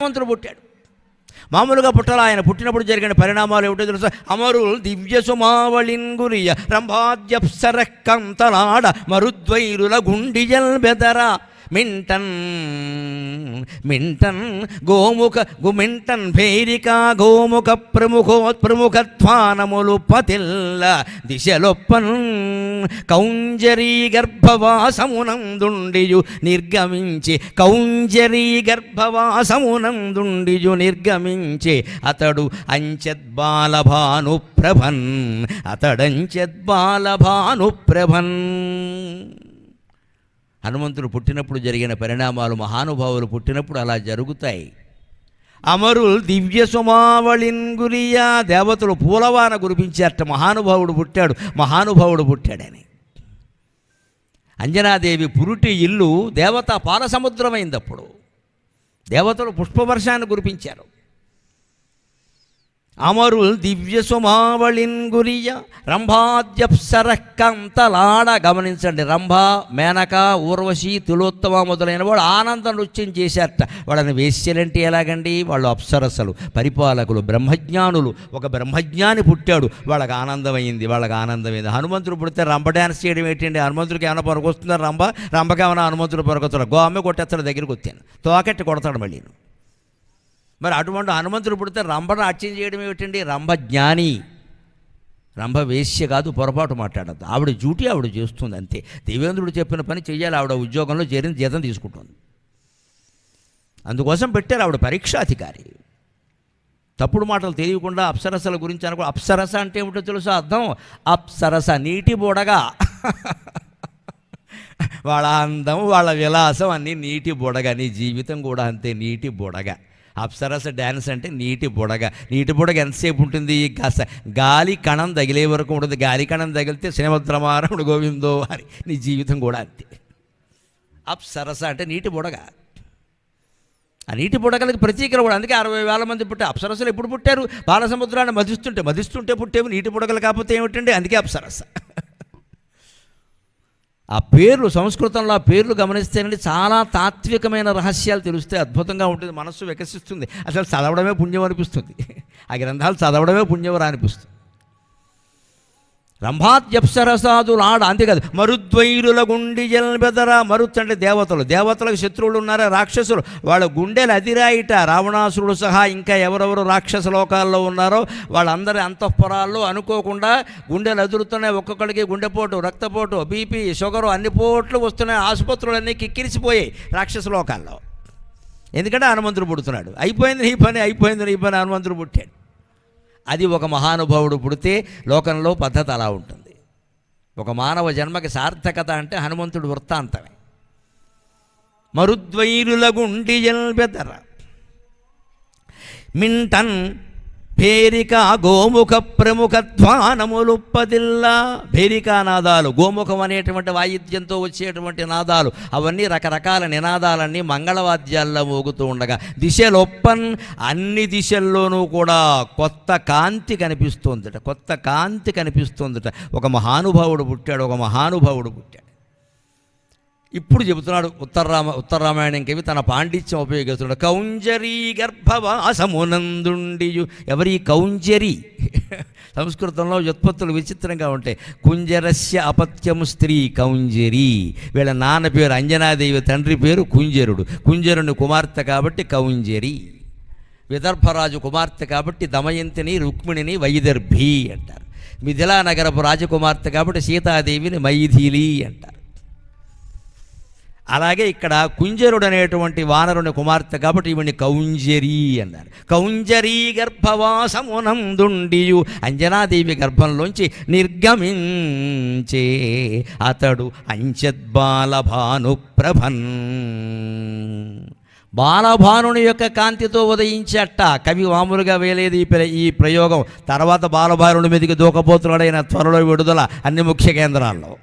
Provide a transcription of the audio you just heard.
ధనవంతుడు పుట్టాడు. మామూలుగా పుట్టాల? ఆయన పుట్టినప్పుడు జరిగిన పరిణామాలు ఏమిటో తెలుసు? అమరుల్ దివ్య సుమావళిన్ గురియ రంభాద్యప్సర కంతలాడ మరుద్వైరుల గుండిజల్ బెదర మింటన్ మింటన్ గోముఖ గుమింటన్ భేరిక గోముఖ ప్రముఖోత్ప్రముఖత్వానములు పతిల్ల దిశలొప్పన్ కౌంజరీ గర్భవాసమునందుండియు నిర్గమించి కౌంజరీ గర్భవాసమునందుండియు నిర్గమించి అతడు అంచెద్బాలభాను ప్రభన్ అతడంచెద్బాలభాను ప్రభన్ హనుమంతుడు పుట్టినప్పుడు జరిగిన పరిణామాలు మహానుభావులు పుట్టినప్పుడు అలా జరుగుతాయి. అమరుల్ దివ్య సుమావళిన్ గురియా దేవతలు పూలవాన కురిపించారట మహానుభావుడు పుట్టాడు మహానుభావుడు పుట్టాడని. అంజనాదేవి పురుటి ఇల్లు దేవత పాల సముద్రమైందప్పుడు దేవతలు పుష్పవర్షాన్ని కురిపించారు. అమరుల్ దివ్య సుమావళిన్ గురియ రంభాద్యప్సర కంతలాడ గమనించండి రంభ మేనక ఊర్వశి తులోత్తమ మొదలైన వాడు ఆనంద నృత్యం చేశారట. వాళ్ళని వేశ్యలంటే ఎలాగండి? వాళ్ళు అప్సరసలు పరిపాలకులు బ్రహ్మజ్ఞానులు. ఒక బ్రహ్మజ్ఞాని పుట్టాడు వాళ్ళకి ఆనందమైంది వాళ్ళకి ఆనందమైంది. హనుమంతుడు పుడితే రంభ డ్యాన్స్ చేయడం ఏంటండి? హనుమంతుడికి ఏమైనా పరకొస్తుందా రంభ? రంభకి ఏమైనా హనుమంతుడు పరకొస్తాడు గోమె కొట్టేస్తాడు దగ్గరికి వచ్చాను. తోకెట్టి కొడతాడు మళ్ళీ మరి అటువంటి హనుమంతుడు పుడితే రంభను అర్చన చేయడం ఏమిటండి? రంభ జ్ఞాని. రంభ వేశ్య కాదు పొరపాటు మాట్లాడద్దు. ఆవిడ డ్యూటీ ఆవిడ చేస్తుంది అంతే. దేవేంద్రుడు చెప్పిన పని చేయాలి ఆవిడ ఉద్యోగంలో చేరిన జీతం తీసుకుంటుంది. అందుకోసం పెట్టారు ఆవిడ పరీక్షాధికారి. తప్పుడు మాటలు తెలియకుండా అప్సరసల గురించి అనుకో అప్సరస అంటే ఏమిటో తెలుసా అర్థం? అప్సరస నీటి బుడగా. వాళ్ళ అందం వాళ్ళ విలాసం అన్నీ నీటి బుడగ నీ జీవితం కూడా అంతే నీటి బుడగ. అప్సరస డ్యాన్స్ అంటే నీటి బుడగ. నీటి బుడగ ఎంతసేపు ఉంటుంది? గస గాలి కణం తగిలే వరకు ఉంటుంది. గాలి కణం తగిలితే శ్రీమద్రమారముడు గోవిందో అని నీ జీవితం కూడా అంతే. అప్సరస అంటే నీటి బుడగ. ఆ నీటి బుడగలకి ప్రతీకలు కూడా. అందుకే అరవై వేల మంది పుట్టే అప్సరసలు ఎప్పుడు పుట్టారు? బాలసముద్రాన్ని మధిస్తుంటే మధిస్తుంటే పుట్టేవి నీటి బుడగలు కాకపోతే ఏమిటండి? అందుకే అప్సరస. ఆ పేర్లు సంస్కృతంలో ఆ పేర్లు గమనిస్తేనండి చాలా తాత్వికమైన రహస్యాలు తెలుస్తే అద్భుతంగా ఉంటుంది. మనస్సు వికసిస్తుంది. అసలు చదవడమే పుణ్యం అనిపిస్తుంది. ఆ గ్రంథాలు చదవడమే పుణ్యవరా అనిపిస్తుంది. రంభాత్యప్సరసాదులాడ ఆడ అంతేకాదు మరుద్వైరుల గుండి జల్బెదర మరుత్ అంటే దేవతలు. దేవతలకు శత్రువులు ఉన్నారా? రాక్షసులు. వాళ్ళ గుండెలు అదిరాయిట. రావణాసురుడు సహా ఇంకా ఎవరెవరు రాక్షస లోకాల్లో ఉన్నారో వాళ్ళందరి అంతఃపురాల్లో అనుకోకుండా గుండెలు అదురుతున్నాయి. ఒక్కొక్కడికి గుండెపోటు రక్తపోటు బీపీ షుగరు అన్ని పోట్లు వస్తున్నాయి. ఆసుపత్రులన్నీ కిక్కిరిసిపోయాయి రాక్షస లోకాల్లో. ఎందుకంటే హనుమంతుడు పుడుతున్నాడు. అయిపోయింది నీ పని అయిపోయింది నీ పని హనుమంతుడు పుట్టాడు. అది ఒక మహానుభావుడు పుడితే లోకంలో పద్ధతి అలా ఉంటుంది. ఒక మానవ జన్మకి సార్థకత అంటే హనుమంతుడు వృత్తాంతమే. మరుద్వైరుల గుండి జల్బెదర. మింటన్ భేరిక గోముఖ ప్రముఖ ధ్వానములుప్పదిల్లా. భేరికా నాదాలు గోముఖం అనేటువంటి వాయిద్యంతో వచ్చేటువంటి నాదాలు అవన్నీ రకరకాల నినాదాలన్నీ మంగళవాద్యాల్లో మోగుతూ ఉండగా దిశలొప్పన్ అన్ని దిశల్లోనూ కూడా కొత్త కాంతి కనిపిస్తుందట కొత్త కాంతి కనిపిస్తుందట. ఒక మహానుభావుడు పుట్టాడు ఒక మహానుభావుడు పుట్టాడు. ఇప్పుడు చెబుతున్నాడు ఉత్తరరామ ఉత్తరరామాయణం కవి తన పాండిత్యం ఉపయోగిస్తున్నాడు. కౌంజరీ గర్భవాసమునందుండియు ఎవరి కౌంజరి? సంస్కృతంలో వ్యుత్పత్తులు విచిత్రంగా ఉంటాయి. కుంజరస్య అపత్యము స్త్రీ కౌంజరి. వీళ్ళ నాన్న పేరు అంజనాదేవి తండ్రి పేరు కుంజరుడు. కుంజరుని కుమార్తె కాబట్టి కౌంజరి. విదర్భరాజు కుమార్తె కాబట్టి దమయంతిని రుక్మిణిని వైదర్భి అంటారు. మిథిలా నగరపు రాజకుమార్తె కాబట్టి సీతాదేవిని మైథిలి అంటారు. అలాగే ఇక్కడ కుంజరుడు అనేటువంటి వానరుని కుమార్తె కాబట్టి ఈవిని కౌంజరీ అన్నారు. కౌంజరీ గర్భవాసమునందుండియు అంజనాదేవి గర్భంలోంచి నిర్గమించే అతడు అంచద్బాలభాను ప్రభన్ బాలభానుని యొక్క కాంతితో ఉదయించట కవి మామూలుగా వేయలేదు ఈ ఈ ప్రయోగం. తర్వాత బాలభానుడి మీదకి దూకపోతున్నాడైన త్వరలో విడుదల అన్ని ముఖ్య కేంద్రాల్లో.